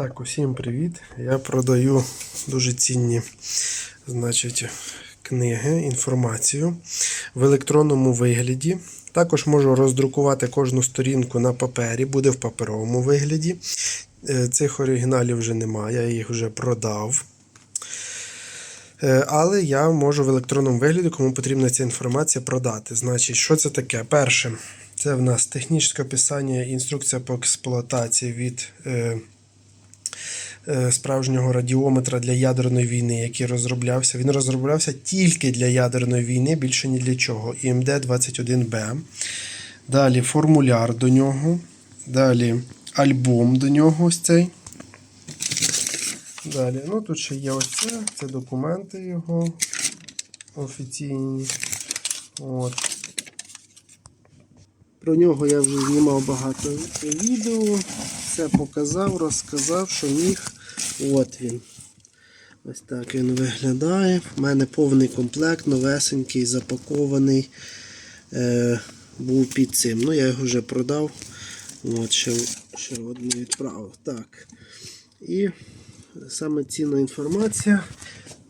Так, усім привіт. Я продаю дуже цінні значить, книги, інформацію в електронному вигляді. Також можу роздрукувати кожну сторінку на папері, буде в паперовому вигляді. Е, Цих оригіналів вже немає, я їх вже продав. Е, Але я можу в електронному вигляді, кому потрібна ця інформація, продати. Значить, що це таке? Перше, це в нас технічне описання, інструкція по експлуатації від е, справжнього радіометра для ядерної війни, який розроблявся. Він розроблявся тільки для ядерної війни, більше ні для чого. імд 21Б. Далі формуляр до нього. Далі альбом до нього ось цей. Далі, ну тут ще є ось це, це документи його офіційні. От. Про нього я вже знімав багато відео, все показав, розказав, що міг. От він. Ось так він виглядає. У мене повний комплект, новесенький, запакований. Е, був під цим. Ну, я його вже продав. От, ще, ще одну відправив. Так. І саме цінна інформація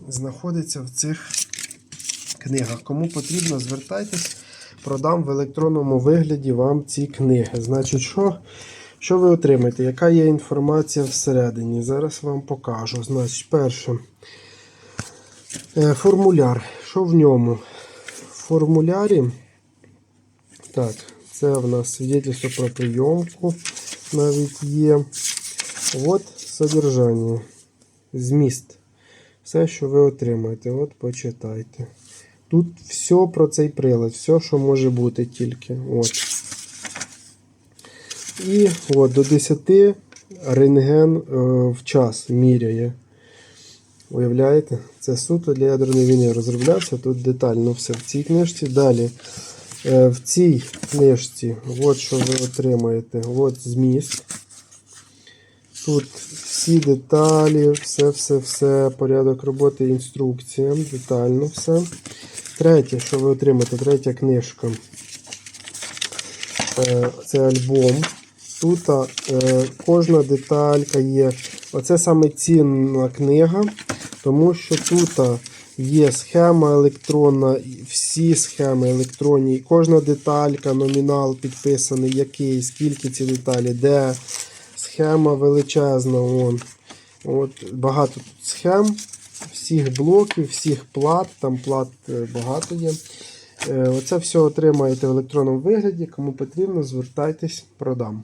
знаходиться в цих книгах. Кому потрібно, звертайтесь, продам в електронному вигляді вам ці книги. Значить, що, що ви отримаєте? Яка є інформація всередині? Зараз вам покажу. Значить, перше. Е, Формуляр. Що в ньому? В формулярі. Так, це в нас свідетельство про прийомку навіть є. От содержання. Зміст. Все, що ви отримаєте. От почитайте. Тут все про цей прилад, все, що може бути тільки. От. І от, до 10 рентген е, в час міряє. Уявляєте? Це суто для ядерної війни розроблявся. Тут детально все в цій книжці. Далі. Е, в цій книжці, от що ви отримаєте, от зміст. Тут всі деталі, все-все-все, порядок роботи, інструкція, детально все. Третє, що ви отримаєте, третя книжка. Е, Це альбом. Тут е, кожна деталька є. Оце саме цінна книга, тому що тут є схема електронна, всі схеми електронні. Кожна деталька, номінал підписаний, який, скільки ці деталі, де схема величезна. Вон. От, багато тут схем, всіх блоків, всіх плат, там плат е, багато є. Е, Оце все отримаєте в електронному вигляді. Кому потрібно, звертайтесь, продам.